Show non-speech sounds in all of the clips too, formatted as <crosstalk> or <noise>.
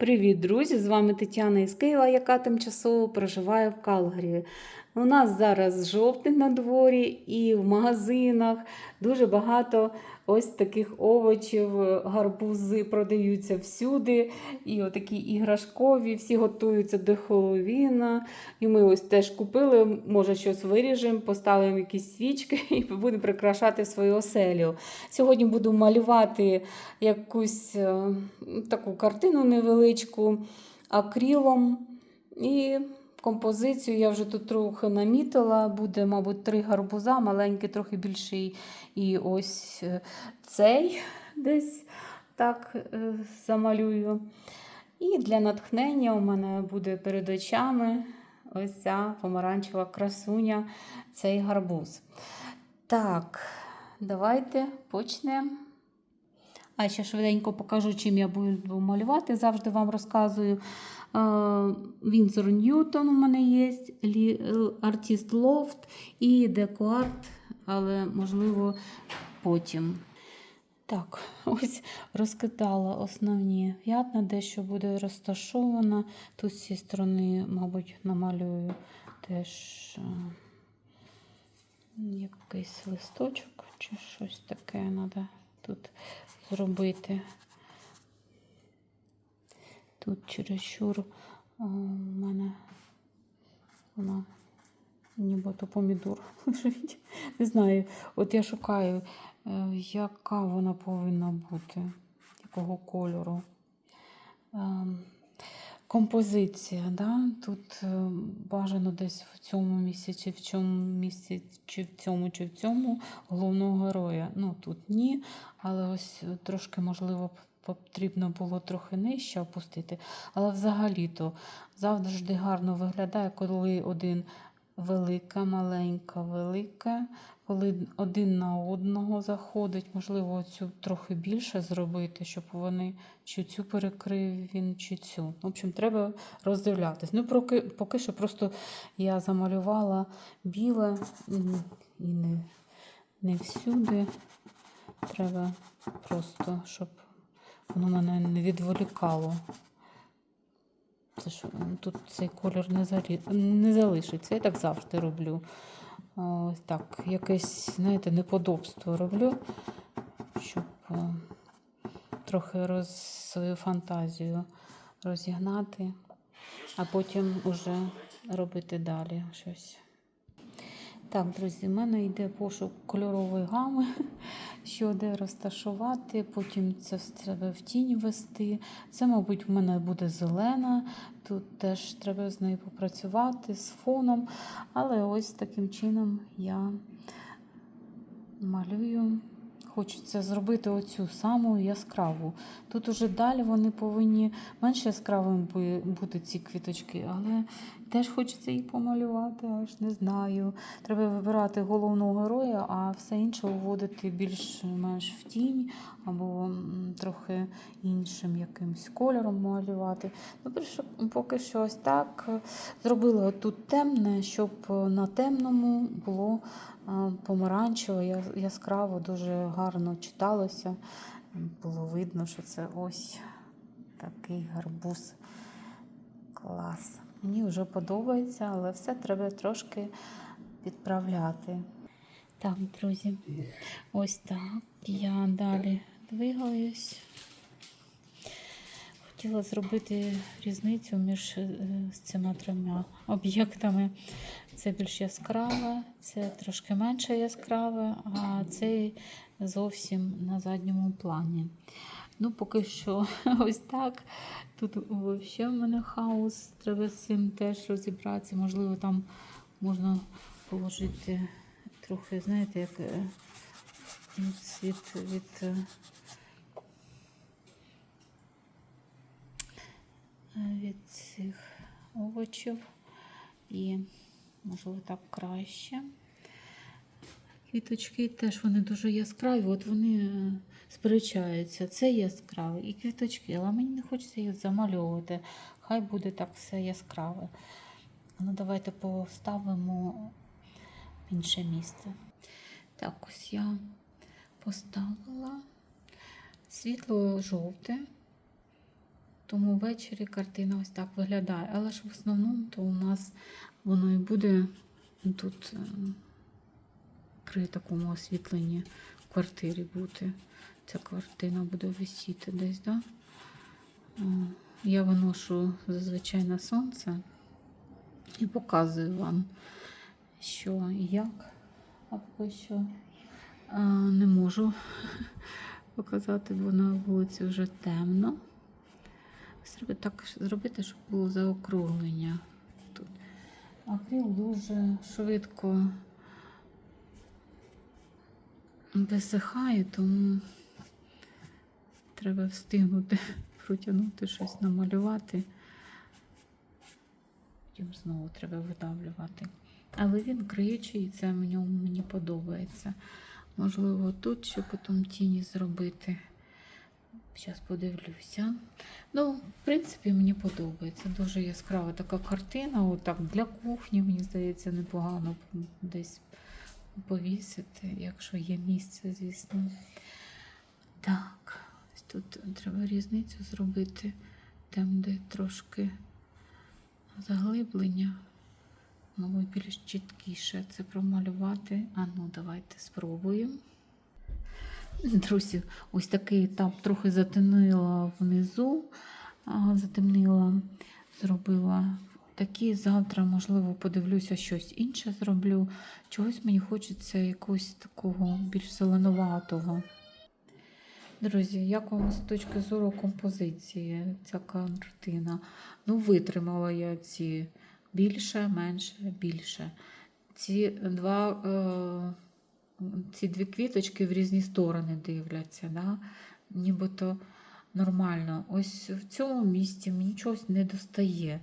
Привіт, друзі! З вами Тетяна із Києва, яка тимчасово проживає в Калгарі. У нас зараз жовтень на дворі і в магазинах дуже багато ось таких овочів, гарбузи продаються всюди. І отакі іграшкові, всі готуються до Хеллоуіна. І ми ось теж купили, може щось виріжемо, поставимо якісь свічки <laughs> і будемо прикрашати свою оселю. Сьогодні буду малювати якусь е, таку картину невеличку акрилом. І композицію я вже тут трохи намітила. Буде, мабуть, три гарбуза, маленький, трохи більший. І ось е, цей десь так е, замалюю. І для натхнення у мене буде перед очами ось ця помаранчева красуня, цей гарбуз. Так, давайте почнемо. А ще швиденько покажу, чим я буду малювати. Завжди вам розказую. Вінзор Ньютон у мене є, Артіст Лофт і Декоарт, але, можливо, потім. Так, <laughs> ось розкидала основні п'ятна, дещо буде розташовано. Тут з цієї сторони, мабуть, намалюю теж е, якийсь листочок чи щось таке треба тут зробити. Тут чересчур у мене вона нібито помідор <laughs> лежить. Не знаю, от я шукаю, е, яка вона повинна бути, якого кольору. Композиція, да? тут е, бажано десь в цьому місці, чи в цьому місці, чи в цьому, чи в цьому головного героя. Ну тут ні, але ось трошки можливо потрібно було трохи нижче опустити. Але взагалі-то завжди гарно виглядає, коли один велика, маленька, велика, коли один на одного заходить, можливо, цю трохи більше зробити, щоб вони чи цю перекрив він, чи цю. В общем, треба роздивлятись. Ну, поки, що просто я замалювала біле і не, не всюди. Треба просто, щоб воно мене не відволікало. Це ж тут цей колір не залі... не залишиться. Я так завжди роблю. Ось так, якесь, знаєте, неподобство роблю, щоб трохи роз... свою фантазію розігнати, а потім уже робити далі щось. Так, друзі, в мене йде пошук кольорової гами, що де розташувати, потім це треба в тінь вести. Це, мабуть, в мене буде зелена. Тут теж треба з нею попрацювати з фоном. Але ось таким чином я малюю. Хочеться зробити оцю саму яскраву. Тут уже далі вони повинні менш яскравими бути ці квіточки, але теж хочеться їх помалювати, аж не знаю. Треба вибирати головного героя, а все інше уводити більш-менш в тінь або трохи іншим якимось кольором малювати. Ну, Поки що ось так. Зробила тут темне, щоб на темному було помаранчево, яскраво, дуже гарно читалося. Було видно, що це ось такий гарбуз. Клас. Мені вже подобається, але все треба трошки підправляти. Так, друзі, ось так. Я далі двигаюсь. Хотіла зробити різницю між цими трьома об'єктами. Це більш яскраве, це трошки менше яскраве, а це зовсім на задньому плані. Ну, поки що <laughs> ось так. Тут взагалі в мене хаос, треба з цим теж розібратися. Можливо, там можна положити трохи, знаєте, як від, від від цих овочів і, можливо, так краще. Квіточки теж вони дуже яскраві, от вони сперечаються. Це яскраве і квіточки, але мені не хочеться їх замальовувати. Хай буде так все яскраве. Ну, давайте поставимо в інше місце. Так, ось я поставила світло жовте. Тому ввечері картина ось так виглядає. Але ж в основному то у нас воно і буде тут е, при такому освітленні в квартирі бути. Ця картина буде висіти десь, да? Я виношу зазвичай на сонце і показую вам, що і як. А поки що не можу <laughs> показати, бо на вулиці вже темно. Так зробити, щоб було заокруглення тут. Акрил дуже швидко висихає, тому треба встигнути <laughs> протягнути щось, намалювати. Потім знову треба видавлювати. Але він криючий, і це в ньому мені подобається. Можливо, тут ще потім тіні зробити. Зараз подивлюся. Ну, в принципі, мені подобається. Дуже яскрава така картина. Отак для кухні, мені здається, непогано десь повісити, якщо є місце, звісно. Так, тут треба різницю зробити. Там, де трошки заглиблення. Мабуть, більш чіткіше це промалювати. А ну, давайте спробуємо. Друзі, ось такий етап трохи затемнила внизу, затемнила, зробила такі. Завтра, можливо, подивлюся, щось інше зроблю. Чогось мені хочеться якогось такого більш зеленуватого. Друзі, як вам з точки зору композиції ця картина? Ну, витримала я ці більше, менше, більше. Ці два. Е ці дві квіточки в різні сторони дивляться, да? нібито нормально. Ось в цьому місці мені чогось не достає.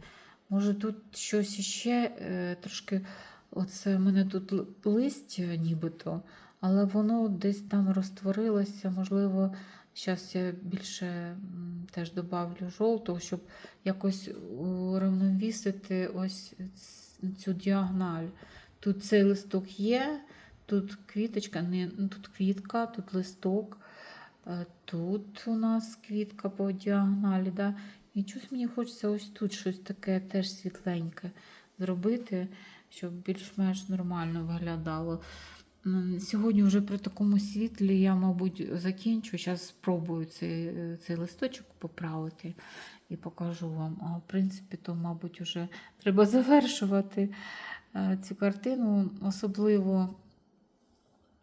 Може, тут щось іще е, трошки, оце в мене тут листя нібито, але воно десь там розтворилося. Можливо, зараз я більше теж добавлю жовтого, щоб якось уравновісити ось цю діагональ. Тут цей листок є. Тут квіточка, не, ну, тут квітка, тут листок, е, тут у нас квітка по діагоналі. Да? І щось мені хочеться ось тут щось таке теж світленьке зробити, щоб більш-менш нормально виглядало. Сьогодні вже при такому світлі я, мабуть, закінчу. Зараз спробую цей цей листочок поправити і покажу вам. А в принципі, то, мабуть, вже треба завершувати е, цю картину, особливо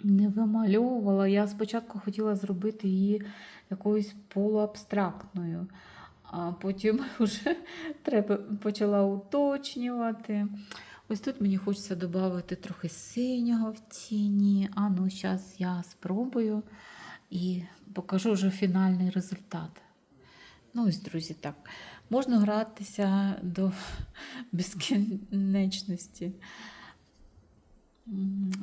не вимальовувала. Я спочатку хотіла зробити її якоюсь полуабстрактною, а потім <laughs> вже треба почала уточнювати. Ось тут мені хочеться додати трохи синього в тіні. А ну, зараз я спробую і покажу вже фінальний результат. Ну, ось, друзі, так. Можна гратися до <laughs> безкінечності.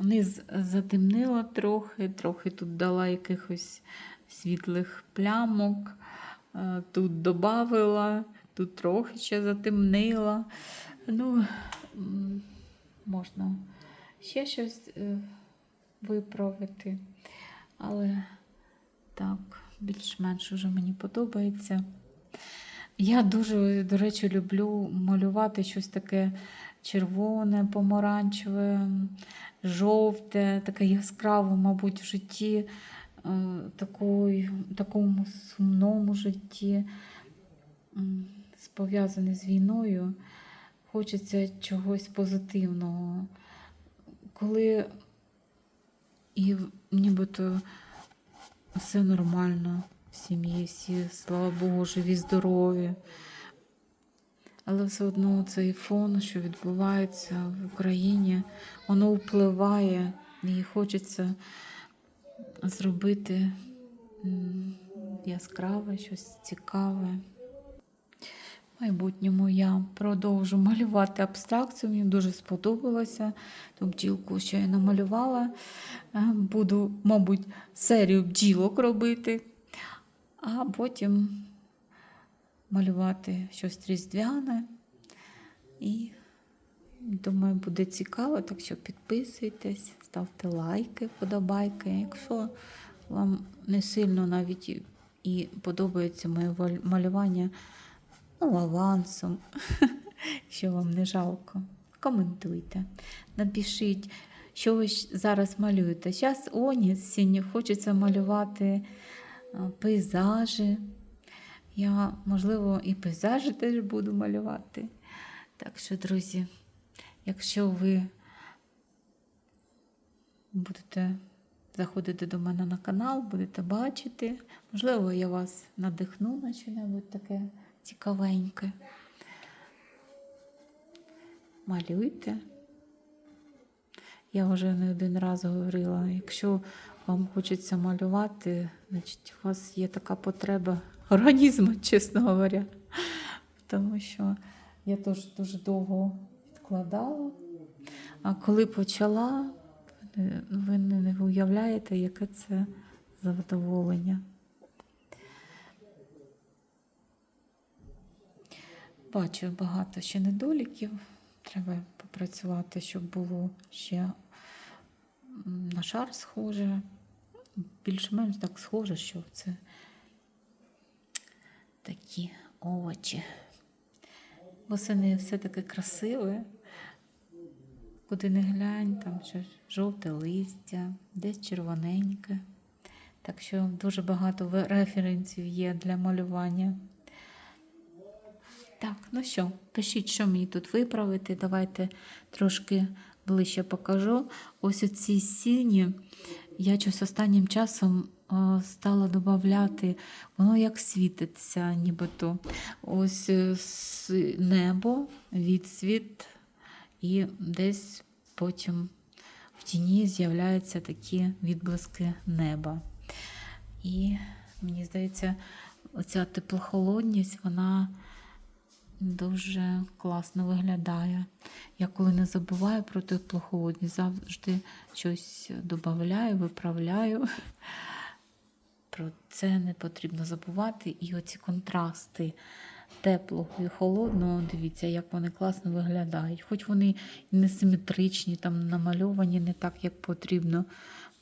Низ затемнила трохи, трохи тут дала якихось світлих плямок, тут додавила, тут трохи ще затемнила. Ну, можна ще щось е, виправити, але так, більш-менш вже мені подобається. Я дуже, до речі, люблю малювати щось таке червоне, помаранчеве, жовте, таке яскраве, мабуть, в житті, е, такої, такому сумному житті, пов'язане з війною. Хочеться чогось позитивного. Коли і нібито все нормально в сім'ї, всі, слава Богу, живі, здорові. Але все одно цей фон, що відбувається в Україні, воно впливає і хочеться зробити яскраве, щось цікаве. В майбутньому я продовжу малювати абстракцію. Мені дуже сподобалося. Ту бджілку, що я намалювала. Е, буду, мабуть, серію бджілок робити, а потім малювати щось різдвяне. І думаю, буде цікаво, так що підписуйтесь, ставте лайки, подобайки. Якщо вам не сильно навіть і подобається моє малювання, ну, авансом, <laughs> що вам не жалко. Коментуйте, напишіть, що ви зараз малюєте. Зараз осінь, хочеться малювати пейзажі. Я, можливо, і пейзажі теж буду малювати. Так що, друзі, якщо ви будете заходити до мене на канал, будете бачити, можливо, я вас надихну на щось таке цікавеньке. Малюйте. Я вже не один раз говорила, якщо вам хочеться малювати, значить у вас є така потреба організму, <laughs> чесно говоря. Тому що я теж дуже довго відкладала. А коли почала, ви не уявляєте, яке це задоволення. Бачу багато ще недоліків. Треба попрацювати, щоб було ще на шар схоже. Більш-менш так схоже, що це такі овочі. Восени все таке красиве. Куди не глянь, там ще жовте листя, десь червоненьке. Так що дуже багато референсів є для малювання. Так, ну що, пишіть, що мені тут виправити. Давайте трошки ближче покажу. Ось оці сіні я щось останнім часом е, стала додати, воно як світиться, нібито. Ось е, небо, відсвіт, і десь потім в тіні з'являються такі відблиски неба. І мені здається, оця теплохолодність, вона дуже класно виглядає. Я коли не забуваю про теплохолодність, завжди щось додаю, виправляю. Про це не потрібно забувати. І оці контрасти теплого і холодного, дивіться, як вони класно виглядають. Хоч вони і не симетричні, там намальовані не так, як потрібно.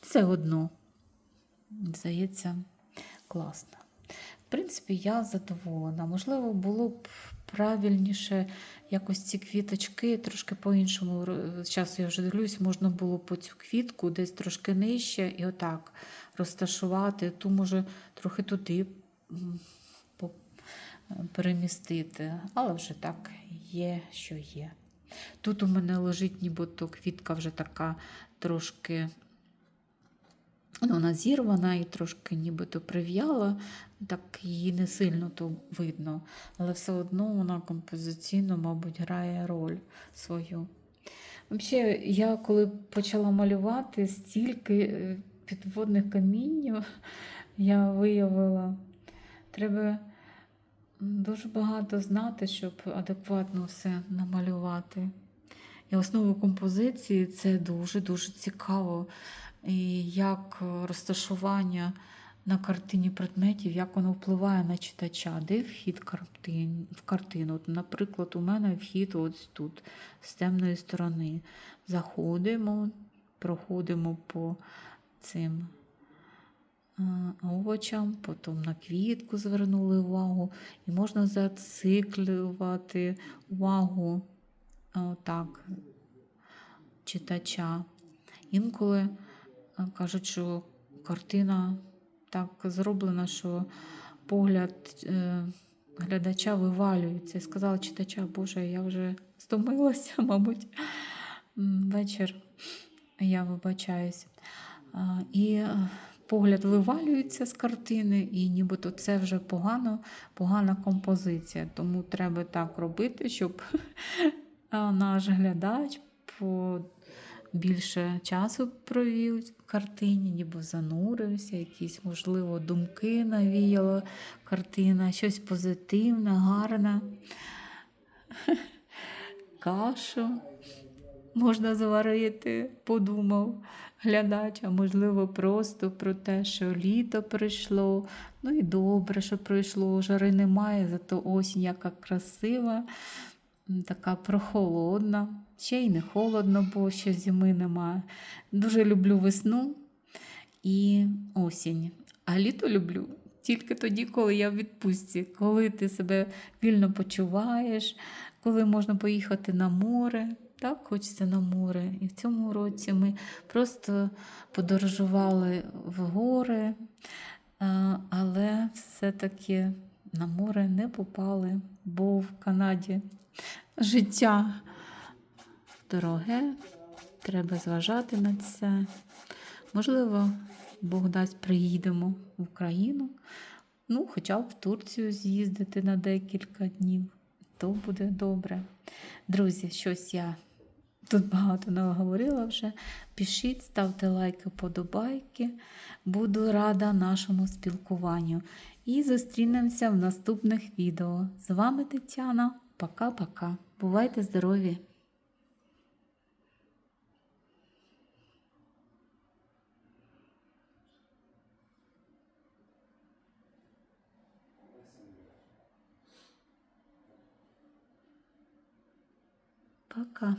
Все одно, здається, класно. В принципі, я задоволена. Можливо, було б правильніше якось ці квіточки трошки по-іншому. Зараз я вже дивлюсь, можна було по цю квітку десь трошки нижче і отак розташувати. Ту, може, трохи туди перемістити. Але вже так є, що є. Тут у мене лежить нібито квітка вже така трошки. Ну, вона зірвана і трошки нібито прив'яла, так її не сильно то видно, але все одно вона композиційно, мабуть, грає роль свою. Взагалі, я коли почала малювати стільки е, підводних камінь, я виявила, треба дуже багато знати, щоб адекватно все намалювати. І основу композиції це дуже-дуже цікаво. І як розташування на картині предметів, як воно впливає на читача, де вхід картин, в картину. От, наприклад, у мене вхід ось тут, з темної сторони. Заходимо, проходимо по цим овочам, потім на квітку звернули увагу, і можна зациклювати увагу е, так, читача. Інколи кажуть, що картина так зроблена, що погляд е, глядача вивалюється. Сказала читача, Боже, я вже стомилася, <laughs> мабуть, вечір. Я вибачаюсь. І погляд вивалюється з картини, і нібито це вже погано, погана композиція. Тому треба так робити, щоб <laughs> наш глядач більше часу провів в картині, ніби занурився, якісь, можливо, думки навіяла картина, щось позитивне, гарне. <laughs> Кашу можна заварити, подумав глядач, а можливо, просто про те, що літо прийшло. Ну і добре, що пройшло, жари немає, зато осінь яка красива, така прохолодна. Ще й не холодно, бо ще зими немає. Дуже люблю весну і осінь. А літо люблю тільки тоді, коли я в відпустці, коли ти себе вільно почуваєш, коли можна поїхати на море. Так, хочеться на море. І в цьому році ми просто подорожували в гори, але все-таки на море не попали, бо в Канаді життя дороге, треба зважати на це. Можливо, Бог дасть, приїдемо в Україну, ну, хоча б в Турцію з'їздити на декілька днів, то буде добре. Друзі, щось я тут багато наговорила вже. Пишіть, ставте лайки, подобайки. Буду рада нашому спілкуванню. І зустрінемося в наступних відео. З вами Тетяна. Пока-пока. Бувайте здорові! Пока.